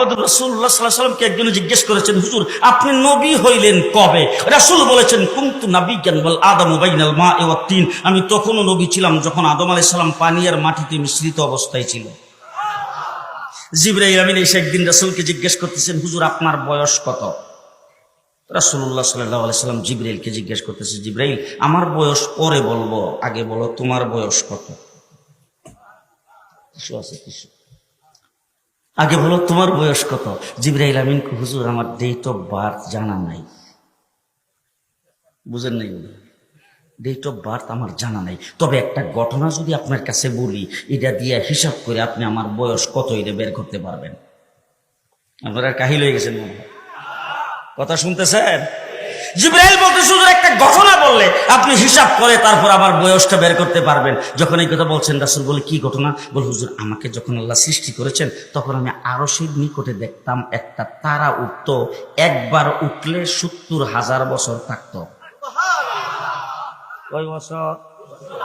মোহাম্মদ রসুল্লাহ সাল্লাহ সাল্লামকে একজন জিজ্ঞেস করেছেন, হুজুর, আপনি নবী হইলেন কবে? রাসূল বলেছেন, কুন্তু আদম মা এ তিন। আমি তখনও নবী ছিলাম যখন আদম আলাইহিস সালাম পানি আর মাটিতে মিশ্রিত অবস্থায় ছিল। জিব্রাইল আমিন এসে একদিন রাসুলকে জিজ্ঞেস করতেছেন, হুজুর, আপনার বয়স কত? আলাইহি সাল্লাম জিব্রাইলকে জিজ্ঞেস করতেছে, জিব্রাইল, আমার বয়স পরে বলব, আগে বলো তোমার বয়স কত? কিছু আছে, কিছু। আগে বলো, তোমার বয়স কত? জিব্রাহিল আমিন হুজুর, আমার ডেট অফ বার্থ জানা নাই। বুঝেন নাই ডেট অফ বার্থ আমার জানা নাই। তবে একটা ঘটনা যদি আপনার কাছে বলি, এটা দিয়ে হিসাব করে আপনি আমার বয়স কত এটা বের করতে পারবেন। আপনারা কাহিল হয়ে গেছেন মনে শুনতে কথা শুনতেছেন? জিব্রাইল বলতে শুধু একটা ঘটনা বললে আপনি হিসাব করে তারপর আবার বয়সটা বের করতে পারবেন। যখন এই কথা বলছেন রাসুল বলে কি ঘটনা? বল হুজুর আমাকে যখন আল্লাহ সৃষ্টি করেছেন তখন আমি আরও সেই নিকটে দেখতাম একটা তারা উঠত একবার উঠলে সত্তর হাজার বছর থাকত। কয় বছর?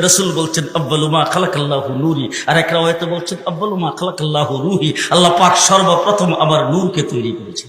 রসুল বলছেন আব্বালুমা খালাকাল্লাহ নুরি। আর এক হয়তো বলছেন আব্বালুমা খালাকাল্লাহ রুহি। আল্লাহ পাক সর্বপ্রথম আমার নূরকে তৈরি করেছে